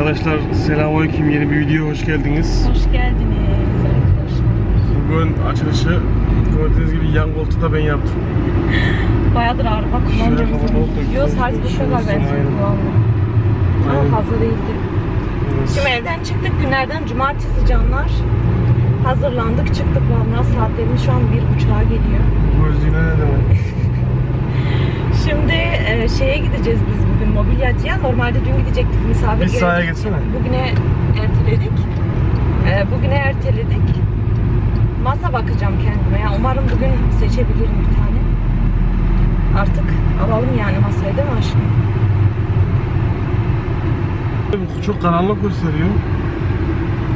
Arkadaşlar selamünaleyküm yeni bir video hoş geldiniz. Hoş geldiniz arkadaşlar. Bugün açılışı gördüğünüz gibi yan koltuğu da ben yaptım. Bayağıdır araba olduk. Yok sadece bu sefer ben. Aynen. Ama fazla değildi. Şimdi evden çıktık günlerden cumartesi canlar. Hazırlandık çıktık vallahi saatlerimiz şu an bir buçuğa geliyor. Gözlüğüne ne demek? Şimdi e, şeye gideceğiz biz bugün mobilyacıya. Normalde dün gidecektik misafir Bir sahaya gelecekti. geçsene. Bugüne erteledik. E, bugüne erteledik. Masa bakacağım kendime. Ya umarım bugün seçebilirim bir tane. Artık alalım yani masayı değil mi aşkım? Bu Çok karanlık gösteriyor.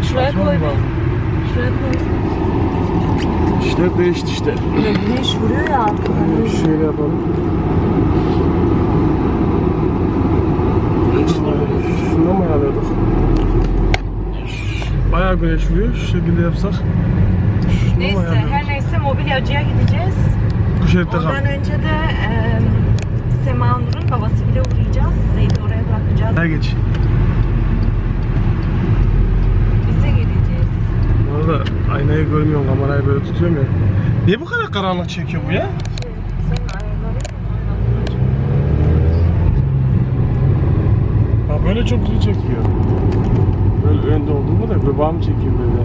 Şuraya Açmam koy lazım. bir. Şuraya koy. İşte değişti işte. Güneş vuruyor ya arkadan. Şöyle yapalım. Şundan mı? Bayağı güneş vuruyor. Şu şekilde yapsak. Şundan Neyse her neyse mobilyacıya gideceğiz. Bu şeritte kal. Ondan önce de e, Sema Nur'un babası bile uğrayacağız. Zeyd'i oraya bırakacağız. Gel geç. Bize geleceğiz. Bu arada aynayı görmüyorum. Kamerayı böyle tutuyorum ya. Niye bu kadar karanlık çekiyor bu ya? Şey, sen ayarları Ha böyle çok güzel çekiyor. Böyle önde olduğunda da göbeğim çekiyor böyle.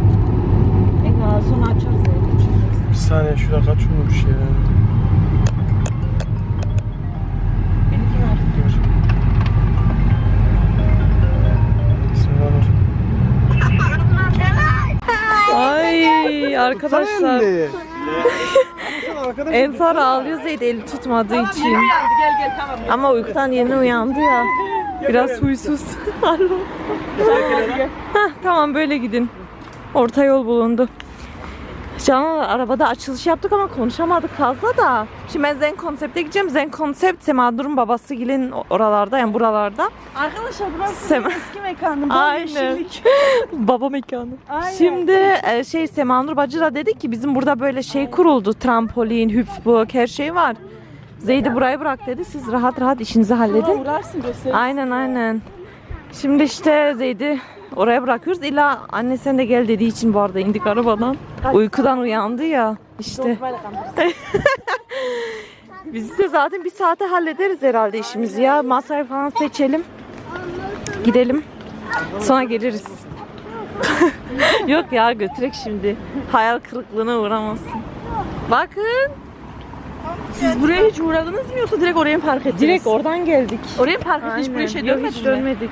En sonra açarız Zeyd'i. Bir saniye şurada kaç olmuş ya. Benimki var. Dur. Selam. Ay arkadaşlar. Arkadaş Ensar ağlıyor Zeyd eli tutmadığı için. Gel gel tamam. Ama uykudan yeni uyandı ya. Biraz huysuz. Hah, tamam böyle gidin. Orta yol bulundu. Canım arabada açılış yaptık ama konuşamadık fazla da. Şimdi ben Zen Konsept'e gideceğim. Zen Konsept Semadur'un babası Gil'in oralarda yani buralarda. Arkadaşlar burası benim eski mekanım. Bol Aynen. Baba mekanı. Aynen. Şimdi e, şey Semanur Bacı da dedi ki bizim burada böyle şey kuruldu. Trampolin, hüpbuk her şey var. Zeyd'i buraya bırak dedi. Siz rahat rahat işinizi halledin. uğrarsın gösterir. Aynen aynen. Şimdi işte Zeyd'i oraya bırakıyoruz. İlla anne sen de gel dediği için bu arada indik arabadan. Uykudan uyandı ya. İşte. Biz de zaten bir saate hallederiz herhalde işimizi ya. Masayı falan seçelim. Gidelim. Sonra geliriz. Yok ya götürek şimdi. Hayal kırıklığına uğramasın. Bakın. Siz buraya hiç uğradınız mı yoksa direkt oraya mı park ettiniz? Direkt oradan geldik. Oraya mı park ettiniz? Hiç buraya şey Yok, dönmedin hiç mi? dönmedik.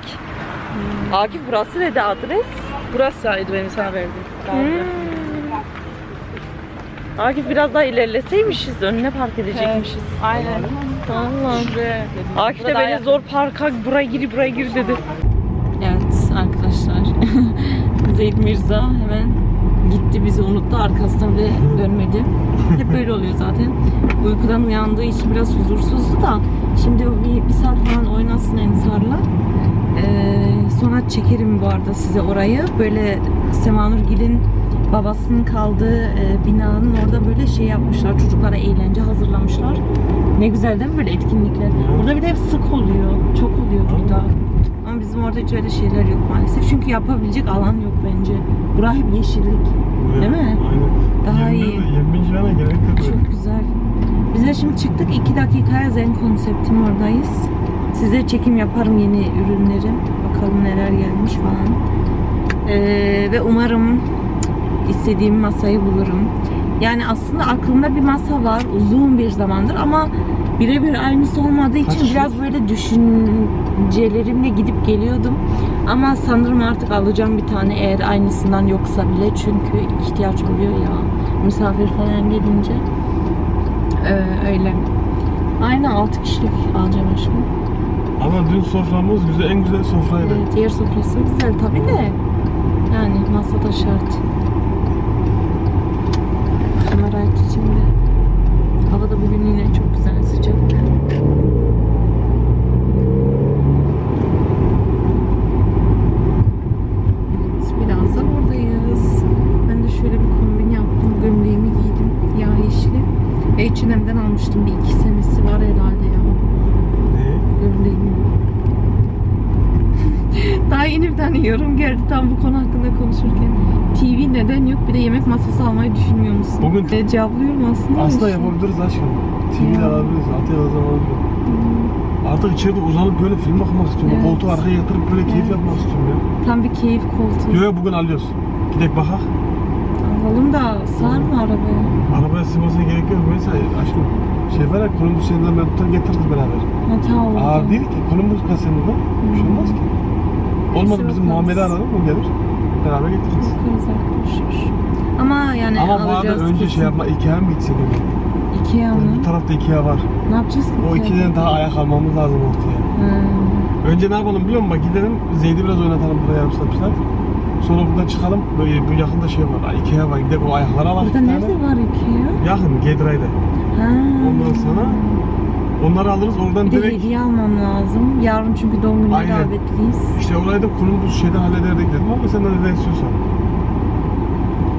Akif burası dedi adres. Burası benim sana verdim. Hmm. Akif biraz daha ilerleseymişiz önüne park edecekmişiz. Aynen. Allah. Akif de beni zor parka buraya gir buraya gir dedi. Evet arkadaşlar. Zeyd Mirza hemen bizi unuttu arkasından bile dönmedi. Hep böyle oluyor zaten. Uykudan uyandığı için biraz huzursuzdu da şimdi bir, bir saat falan oynasın Ensar'la. Ee, sonra çekerim bu arada size orayı. Böyle Semanur Gil'in babasının kaldığı e, binanın orada böyle şey yapmışlar. Çocuklara eğlence hazırlamışlar. Ne güzel değil mi böyle etkinlikler? Burada bir de hep sık oluyor. Çok oluyor burada. Ama bizim orada hiç öyle şeyler yok maalesef. Çünkü yapabilecek alan yok bence. Bura hep yeşillik. Değil mi? Aynen. Daha 20 iyi. 20. yana gerek yok. Çok güzel. Biz de şimdi çıktık. 2 dakikaya Zen konseptin oradayız. Size çekim yaparım yeni ürünleri. Bakalım neler gelmiş falan. Ee, ve umarım istediğim masayı bulurum. Yani aslında aklımda bir masa var uzun bir zamandır ama birebir aynısı olmadığı için Kaç biraz böyle düşüncelerimle gidip geliyordum. Ama sanırım artık alacağım bir tane eğer aynısından yoksa bile çünkü ihtiyaç oluyor ya misafir falan gelince. Ee, öyle. Aynı 6 kişilik alacağım aşkım. Ama dün soframız güzel, en güzel sofraydı. Evet, diğer sofrası güzel tabii de. Yani masada şart. Kamerayı tutayım da. Hava da bugün yine çok güzel sıcak. Evet, birazdan oradayız. Ben de şöyle bir kombin yaptım. Gömleğimi giydim. Yağ yeşili. H&M'den almıştım. Bir iki senesi var herhalde ya. Ne? Gömleğim. Daha yeni bir tane yorum geldi tam bu konu hakkında konuşurken. TV neden yok? Bir de yemek masası almayı düşünmüyor musun? Bugün- E, cevaplıyorum aslında. Aslında yapabiliriz aşkım. TV'de alabiliriz. Altı yıl zaman Artık içeride uzanıp böyle film bakmak istiyorum. Evet. Koltuğu arkaya yatırıp böyle keyif yapmak istiyorum ya. Tam bir keyif koltuğu. Yo yo bugün alıyoruz. Gidek bakak. Alalım da sığar mı arabaya? Arabaya sığmasına gerek yok. Mesela aşkım şey var ya Columbus yeniden ben tutar getiririz beraber. Ha tamam. Ağır değil ki. Columbus kaseminde. Bir şey olmaz ki. Olmadı Neyse, bizim. Muhammed'i ararım o gelir. Beraber getiririz. Bakarız arkadaşlar. Ama yani Ama bu arada alacağız önce kesin. şey yapma Ikea mı gitsek yani? Ikea Bu mı? tarafta Ikea var. Ne yapacağız ki? O Ikea'dan daha ayak almamız lazım ortaya. Hmm. Önce ne yapalım biliyor musun? Bak gidelim Zeyd'i biraz oynatalım burada yarım saat bir saat. Sonra buradan çıkalım. Böyle bu yakında şey var. Ikea var. Gidelim o ayakları alalım. Burada nerede var Ikea? Yakın Gedray'da. Ha. Ondan sonra onları alırız oradan Bir de direkt hediye almam lazım. Yarın çünkü doğum gününe Aynen. davetliyiz. işte orayı da Columbus şeyden hallederdik dedim ama sen de ne istiyorsan.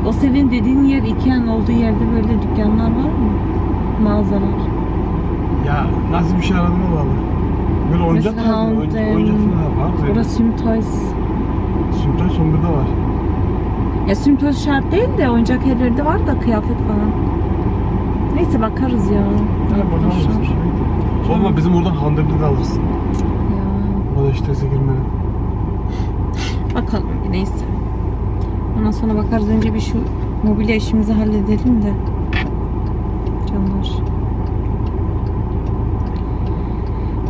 O senin dediğin yer Ikea'nın olduğu yerde böyle dükkanlar var mı? Mağazalar. Ya nasıl bir şey aradığına bağlı. Böyle oyuncak Mesela oyuncak, Hound, oyuncak em, falan var. Orası. Sümtay son bir de var. Ya Sümtoys şart değil de oyuncak her yerde var da kıyafet falan. Neyse bakarız ya. Yani bakalım. Arkadaşlar. Olma bizim oradan Handır'dan alırsın. Ya. O da işte girmeli. Bakalım neyse. Ondan sonra bakarız. Önce bir şu mobilya işimizi halledelim de. Canlar.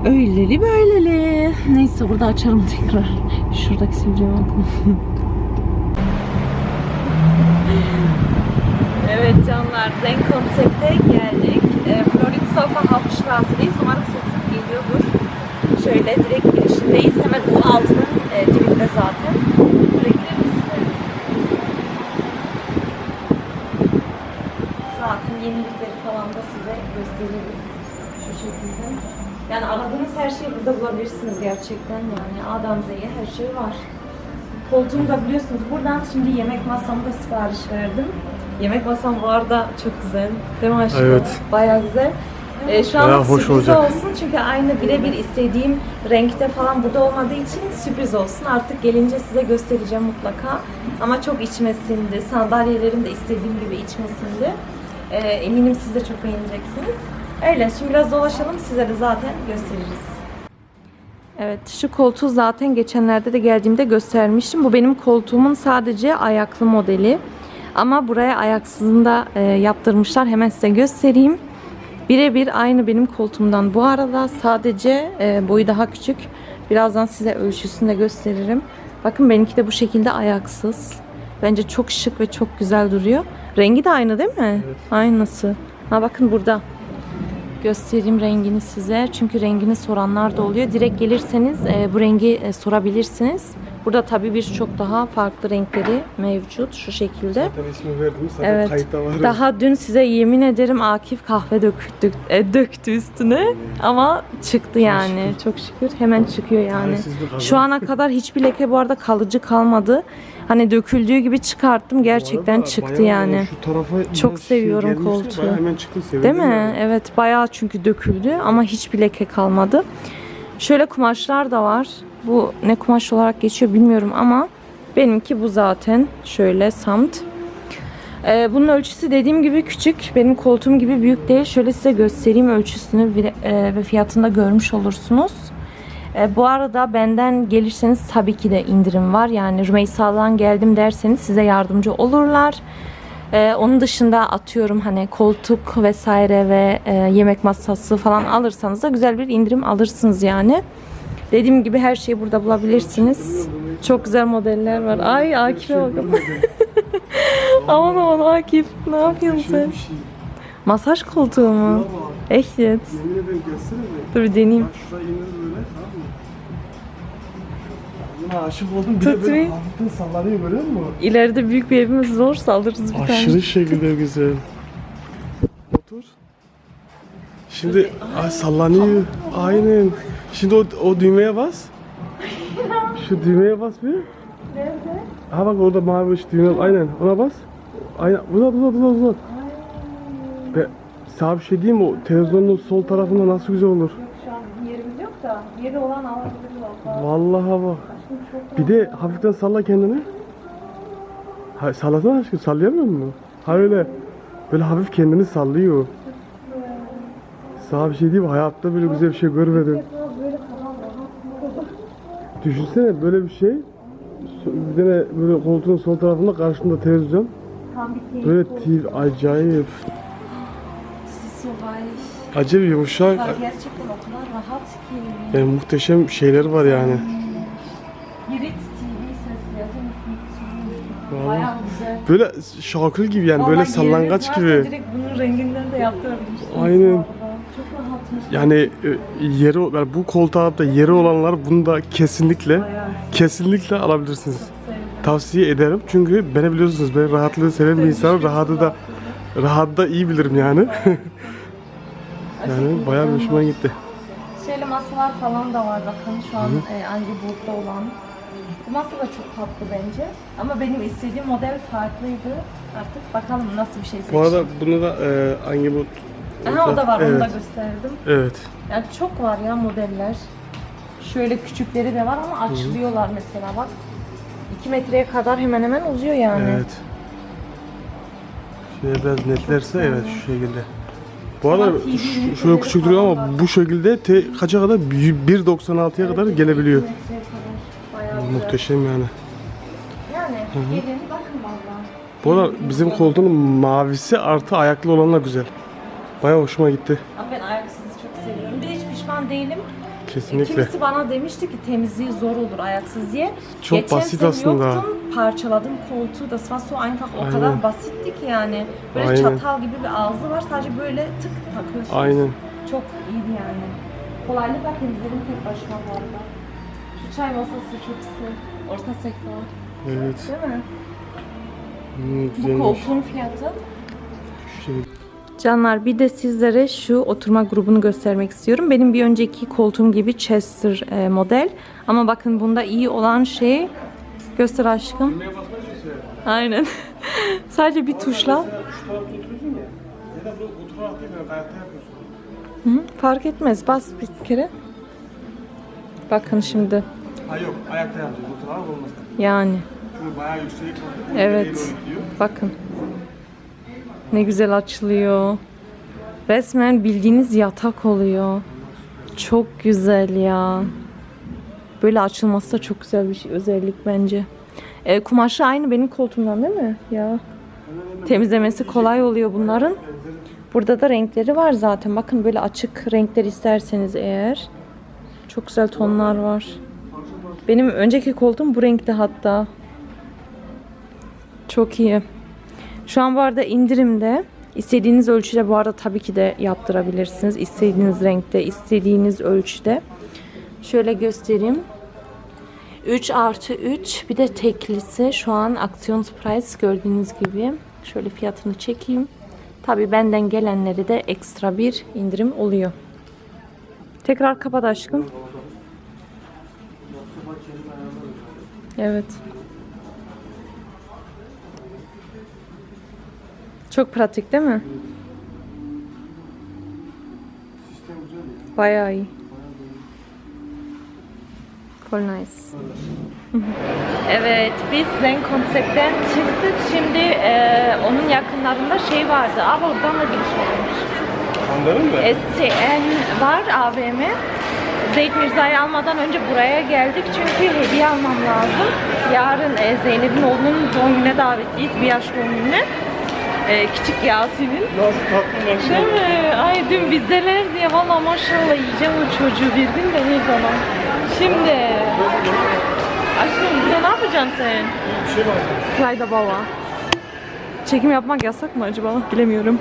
Öyleli böyleli. Neyse burada açarım tekrar. Şuradaki sivilceye bakın. evet canlar. Zen konsepte geldik. E, Florid Sofa Hauptstrasse'deyiz. Umarım sesim geliyordur. Şöyle direkt girişindeyiz. Hemen bu altının e, dibinde zaten. Girelim size. Zaten yenilikleri falan da size gösteririz. Şu şekilde. Yani aradığınız her şeyi burada bulabilirsiniz gerçekten yani. A'dan Z'ye her şey var. Koltuğumu da biliyorsunuz buradan şimdi yemek masamı da sipariş verdim. Yemek masam bu arada çok güzel. Değil mi aşkım? Evet. Bayağı güzel. Ee, şu Bayağı an hoş sürpriz olacak. olsun çünkü aynı birebir istediğim renkte falan burada olmadığı için sürpriz olsun. Artık gelince size göstereceğim mutlaka. Ama çok içmesindi. Sandalyelerim de istediğim gibi içmesindi. Ee, eminim siz de çok beğeneceksiniz. Öyle. Şimdi biraz dolaşalım. Size de zaten gösteririz. Evet şu koltuğu zaten geçenlerde de geldiğimde göstermiştim. Bu benim koltuğumun sadece ayaklı modeli. Ama buraya ayaksızını da e, yaptırmışlar. Hemen size göstereyim. Birebir aynı benim koltuğumdan. Bu arada sadece e, boyu daha küçük. Birazdan size ölçüsünü de gösteririm. Bakın benimki de bu şekilde ayaksız. Bence çok şık ve çok güzel duruyor. Rengi de aynı değil mi? Aynısı. Ha bakın burada göstereyim rengini size. Çünkü rengini soranlar da oluyor. Direkt gelirseniz e, bu rengi e, sorabilirsiniz. Burada tabii birçok daha farklı renkleri mevcut şu şekilde. Zaten ismi verdim. Zaten Evet. kayıtta var. Daha dün size yemin ederim Akif kahve döktü, e, döktü üstüne ama çıktı yani. Çok şükür hemen çıkıyor yani. Şu ana kadar hiçbir leke bu arada kalıcı kalmadı. Hani döküldüğü gibi çıkarttım gerçekten çıktı yani. Şu tarafa Çok biraz seviyorum koltuğu. hemen çıktı. sevindim Değil mi? yani. Evet bayağı çünkü döküldü ama hiçbir leke kalmadı. Şöyle kumaşlar da var. Bu ne kumaş olarak geçiyor bilmiyorum ama benimki bu zaten. Şöyle samt. Ee, bunun ölçüsü dediğim gibi küçük. Benim koltuğum gibi büyük değil. Şöyle size göstereyim ölçüsünü ve- e, fiyatını da görmüş olursunuz. E, bu arada benden gelirseniz tabii ki de indirim var. Yani Rümeysa'dan geldim derseniz size yardımcı olurlar. E, onun dışında atıyorum hani koltuk vesaire ve e, yemek masası falan alırsanız da güzel bir indirim alırsınız yani. Dediğim gibi her şeyi burada bulabilirsiniz. Çok güzel modeller var. Ay Akif'e bakın. aman aman Akif ne yapıyorsun sen? Şey. Masaj koltuğu mu? Ehliyet. Dur bir deneyeyim. Buna aşık oldum. Bir de böyle hafiften sallanıyor görüyor musun? İleride büyük bir evimiz olursa alırız bir tane. Aşırı şekilde güzel. Otur. Şimdi ay sallanıyor. Aynen. Şimdi o, o düğmeye bas. Şu düğmeye bas bir. Nerede? Ha bak orada mavi ışık düğme. Aynen ona bas. Aynen uzat uzat uzat uzat. Be, sana bir şey diyeyim mi? O televizyonun sol tarafında nasıl güzel olur. Şu an yerimiz yok da yeri olan alabiliriz valla. Vallahi bak. Bir de hafiften salla kendini. Ha, sallasana aşkım sallayamıyor musun? Ha öyle. Böyle hafif kendini sallıyor. Sana bir şey diyeyim mi? Hayatta böyle güzel bir şey görmedim. Düşünsene böyle bir şey. Bir tane böyle koltuğun sol tarafında karşında televizyon. Böyle TV acayip. Acayip yumuşak. Gerçekten o kadar rahat ki. Yani muhteşem şeyler var yani. Girit TV funktioniert. Vallahi. Bayağı güzel. Böyle şarkıl gibi yani böyle Vallahi sallangaç yeriniz gibi. Direkt bunun renginden de yaptırabilirsiniz. Aynen. Çok rahatmış. Yani e, yeri yani bu koltuğa da yeri olanlar bunu da kesinlikle Bayağı kesinlikle alabilirsiniz. Tavsiye ederim çünkü beni biliyorsunuz ben rahatlığı seven bir insanım. Rahatı da rahatı da iyi bilirim yani. yani bayağı hoşuma gitti. Şöyle masalar falan da var bakın şu an e, Angi Boot'ta olan. Masa da çok tatlı bence. Ama benim istediğim model farklıydı. Artık bakalım nasıl bir şey seçeceğim. Bu arada bunu da e, hangi bu Aha, o da var onu evet. da gösterdim. Evet. Yani çok var ya modeller. Şöyle küçükleri de var ama açılıyorlar mesela bak. 2 metreye kadar hemen hemen uzuyor yani. Evet. Şöyle biraz netlerse evet şu şekilde. Bu arada TV şu- şöyle küçük duruyor ama bu şekilde te, kaça kadar? 1.96'ya kadar gelebiliyor. 2 metreye kadar. Bayağı güzel. Muhteşem yani. Yani gelin bakın valla. Bu arada bizim koltuğun mavisi artı ayaklı olanla güzel. Bayağı hoşuma gitti. Ama ben ayaksızı çok seviyorum. Bir de hiç pişman değilim. Kesinlikle. Kimisi bana demişti ki temizliği zor olur ayaksız diye. Çok Geçen basit aslında. Yoktum, parçaladım koltuğu. Das war so einfach. O Aynen. kadar basitti ki yani. Böyle Aynen. çatal gibi bir ağzı var. Sadece böyle tık takıyorsunuz. Aynen. Çok iyiydi yani. Kolaylıkla temizledim tek başıma bu arada. Çay masası çok güzel. Orta sektör. Evet. Değil mi? Hmm, Bu güzelmiş. koltuğun fiyatı. Şu şekilde. Canlar bir de sizlere şu oturma grubunu göstermek istiyorum. Benim bir önceki koltuğum gibi Chester e, model. Ama bakın bunda iyi olan şey göster aşkım. Aynen. Sadece bir tuşla. Şu tarafta oturuyorsun ya. Ya da bu oturarak değil yani ayakta yapıyorsun. Hı, fark etmez. Bas bir kere. Bakın şimdi. Ha yok ayakta yapacağız. Oturarak olmaz tabii. Yani. Çünkü bayağı yüksek. Evet. Bakın. Ne güzel açılıyor. Resmen bildiğiniz yatak oluyor. Çok güzel ya. Böyle açılması da çok güzel bir şey, özellik bence. E, kumaşı aynı benim koltuğumdan değil mi? Ya. Temizlemesi kolay oluyor bunların. Burada da renkleri var zaten. Bakın böyle açık renkler isterseniz eğer. Çok güzel tonlar var. Benim önceki koltuğum bu renkte hatta. Çok iyi. Şu an bu arada indirimde. İstediğiniz ölçüde bu arada tabii ki de yaptırabilirsiniz. İstediğiniz renkte, istediğiniz ölçüde. Şöyle göstereyim. 3 artı 3 bir de teklisi şu an aksiyon price gördüğünüz gibi. Şöyle fiyatını çekeyim. Tabii benden gelenleri de ekstra bir indirim oluyor. Tekrar kapat aşkım. Evet. Çok pratik değil mi? Sistem güzel ya. Bayağı iyi. Cool nice. evet, biz Zen konseptten çıktık. Şimdi e, onun yakınlarında şey vardı. Aa, oradan da giriş varmış. Anladın mı? SCN var AVM. Zeyd Mirza'yı almadan önce buraya geldik çünkü hediye almam lazım. Yarın e, Zeynep'in oğlunun doğum gününe davetliyiz, bir yaş doğum gününe. E, küçük Yasin'in. Nasıl tatlı Değil mi? Ay dün bizdeler diye valla maşallah yiyeceğim o çocuğu bir gün de ne zaman. Şimdi. Aşkım bize ne yapacaksın sen? Bir şey var. Baba. Çekim yapmak yasak mı acaba? Bilemiyorum.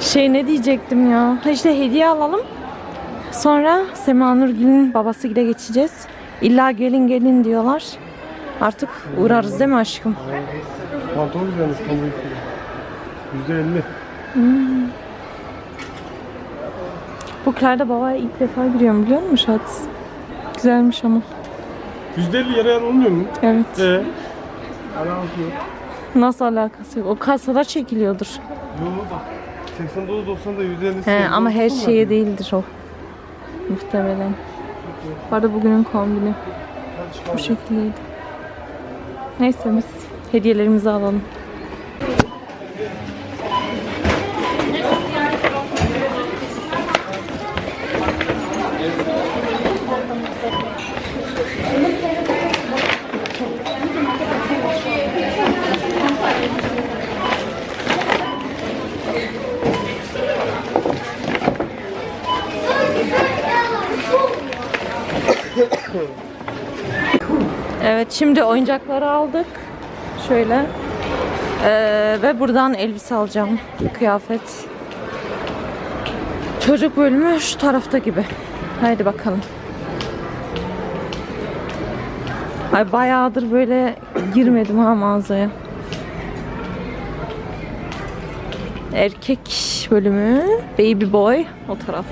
Şey ne diyecektim ya? Ha işte hediye alalım. Sonra Sema Nurgül'ün babası gide geçeceğiz. İlla gelin gelin diyorlar. Artık uğrarız değil mi aşkım? Pantolon güzelmiş. Yüzde elli. Bu Klayda babaya ilk defa giriyorum biliyor musun Şats? Güzelmiş ama. Yüzde elli yere yer olmuyor mu? Evet. Ee? Alakası yok. Nasıl alakası yok? O kasada çekiliyordur. Yok bak. 89 90'da yüzde elli. He, ama her şeye değildir o. Muhtemelen. Bu arada bugünün kombini. Bu şekildeydi. Neyse biz hediyelerimizi alalım. Evet şimdi oyuncakları aldık. Şöyle. Ee, ve buradan elbise alacağım. Kıyafet. Çocuk bölümü şu tarafta gibi. Haydi bakalım. Ay bayağıdır böyle girmedim ha mağazaya. Erkek bölümü. Baby boy. O taraf.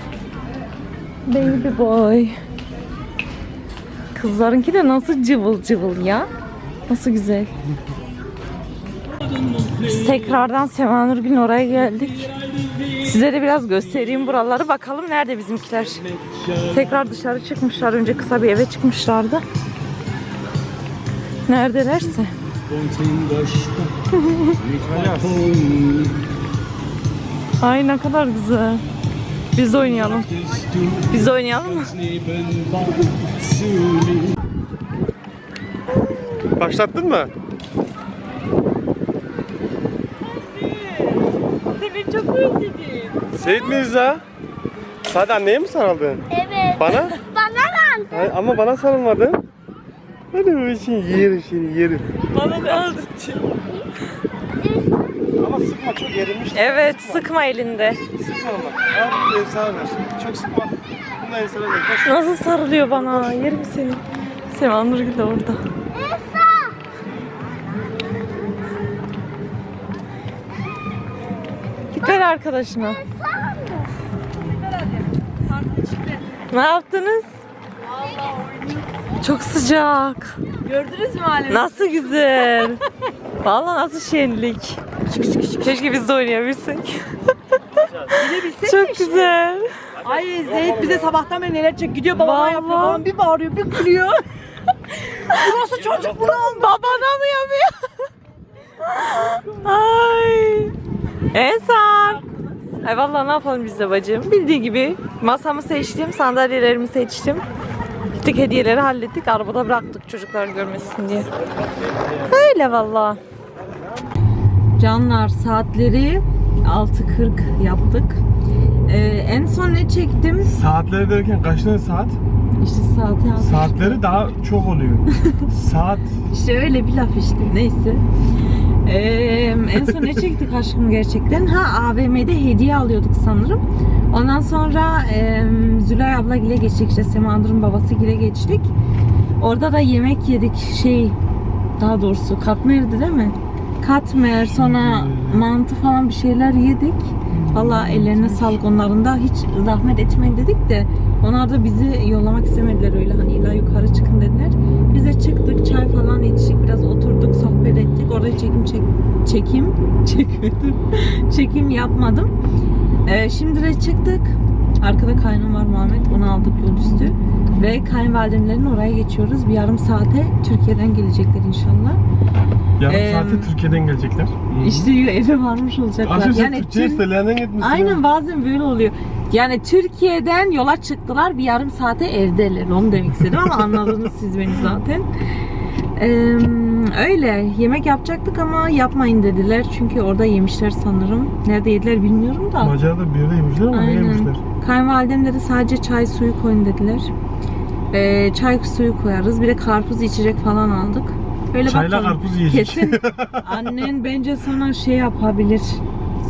Baby boy. Kızlarınki de nasıl cıvıl cıvıl ya. Nasıl güzel. Biz tekrardan Sema Nurgül'ün oraya geldik. Size de biraz göstereyim buraları. Bakalım nerede bizimkiler. Tekrar dışarı çıkmışlar. Önce kısa bir eve çıkmışlardı. Neredelerse. Ay ne kadar güzel. Biz de oynayalım. Biz de oynayalım mı? Başlattın mı? Seni çok özledim. Seyit Mirza. Sadece anneye mi sarıldın? Evet. Bana? Bana. Hayır, ama bana sarılmadın. Hadi bu işin yerim seni yerim. Bana ne aldırtıyor? Ama sıkma çok yerilmiş. Evet sıkma elinde. Sıkma ama. Al bir efsane ver. Çok sıkma. Bundan insana ver. Koş. Nasıl sarılıyor bana? Yerim seni. Sema Nurgül de orada. Git ver arkadaşına. Ne yaptınız? Çok sıcak. Gördünüz mü halimi? Nasıl güzel. Vallahi nasıl şenlik. Keşke biz de oynayabilsek. Bilebilsek Çok güzel. Ay Zeyt bize sabahtan beri neler çek gidiyor babama Vallahi. yapıyor. Babam bir bağırıyor bir gülüyor. Burası çocuk bunu aldı. Babana mı yapıyor? Ay. Ensar. Ay vallahi ne yapalım biz de bacım. Bildiği gibi masamı seçtim, sandalyelerimi seçtim. Gittik hediyeleri hallettik, arabada bıraktık çocuklar görmesin diye. Öyle vallahi. Canlar saatleri 6.40 yaptık. Ee, en son ne çektim? Saatleri derken kaç tane saat? İşte saati aldım. Saatleri daha çok oluyor. Saat İşte öyle bir laf işte neyse. Ee, en son ne çektik aşkım gerçekten? Ha AVM'de hediye alıyorduk sanırım. Ondan sonra e, Zülay abla ile geçtik işte Semandır'ın babası ile geçtik. Orada da yemek yedik şey daha doğrusu katmerdi değil mi? Katmer sonra mantı falan bir şeyler yedik. Valla ellerine sağlık onların da. Hiç zahmet etmeyin dedik de onlar da bizi yollamak istemediler öyle. Hani illa yukarı çıkın dediler. Biz de çıktık çay falan içtik biraz oturduk sohbet ettik. Orada çekim çek çekim çekmedim. Çekim yapmadım. Ee, şimdi de çıktık. Arkada kaynım var Muhammed onu aldık yol üstü ve kayınvalidemlerin oraya geçiyoruz bir yarım saate Türkiye'den gelecekler inşallah. yarım Em, saatte Türkiye'den gelecekler. İşte eve varmış olacaklar. Sen yani Türkçe'ye Tür- gitmişsin. Aynen bazen böyle oluyor. Yani Türkiye'den yola çıktılar bir yarım saate evdeler. Onu demek istedim ama anladınız siz beni zaten. Ee, öyle yemek yapacaktık ama yapmayın dediler. Çünkü orada yemişler sanırım. Nerede yediler bilmiyorum da. Macar'da bir yerde yemişler ama ne Aynen. yemişler? Kayınvalidem dedi sadece çay suyu koyun dediler. Ee, çay suyu koyarız. Bir de karpuz içecek falan aldık. Böyle Çayla bakalım. karpuz yiyecek. Kesin annen bence sana şey yapabilir.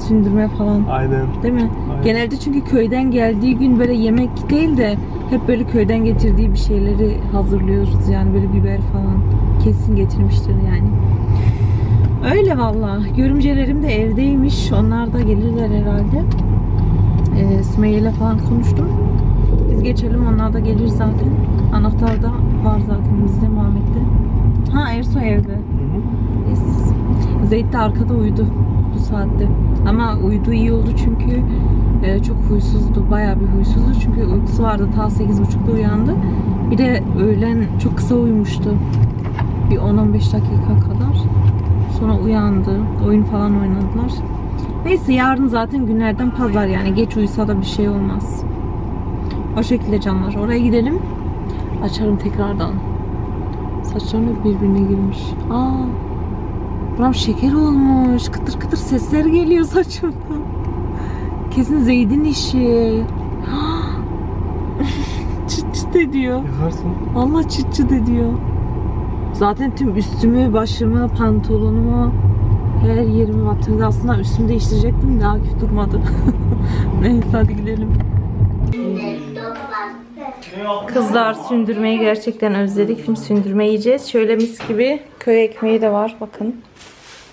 Sündürme falan. Aynen. Değil mi? Aynen. Genelde çünkü köyden geldiği gün böyle yemek değil de hep böyle köyden getirdiği bir şeyleri hazırlıyoruz. Yani böyle biber falan kesin getirmiştir yani. Öyle valla. Görümcelerim de evdeymiş. Onlar da gelirler herhalde. Ee, Sümeyye ile falan konuştum. Geçelim onlar da gelir zaten. Anahtar da var zaten bizde Muhammed'de. Ha Erso evde. Yes. Zeyt de arkada uyudu bu saatte. Ama uyudu iyi oldu çünkü e, çok huysuzdu. Bayağı bir huysuzdu. Çünkü uykusu vardı. Ta 8.30'da uyandı. Bir de öğlen çok kısa uyumuştu. Bir 10-15 dakika kadar. Sonra uyandı. Oyun falan oynadılar. Neyse yarın zaten günlerden pazar yani geç uyusa da bir şey olmaz. O şekilde canlar. Oraya gidelim. Açarım tekrardan. Saçlarım hep birbirine girmiş. Aa, buram şeker olmuş. Kıtır kıtır sesler geliyor saçımdan. Kesin Zeyd'in işi. çıt çıt ediyor. Yakarsın. Vallahi çıt çıt ediyor. Zaten tüm üstümü, başımı, pantolonumu, her yerimi batırdı. Aslında üstümü değiştirecektim de Akif durmadı. Neyse hadi gidelim. Kızlar sündürmeyi gerçekten özledik. Şimdi sündürme yiyeceğiz. Şöyle mis gibi köy ekmeği de var. Bakın.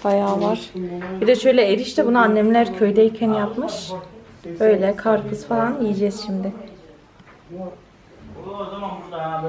Bayağı var. Bir de şöyle erişte bunu annemler köydeyken yapmış. Böyle karpuz falan yiyeceğiz şimdi. O zaman burada.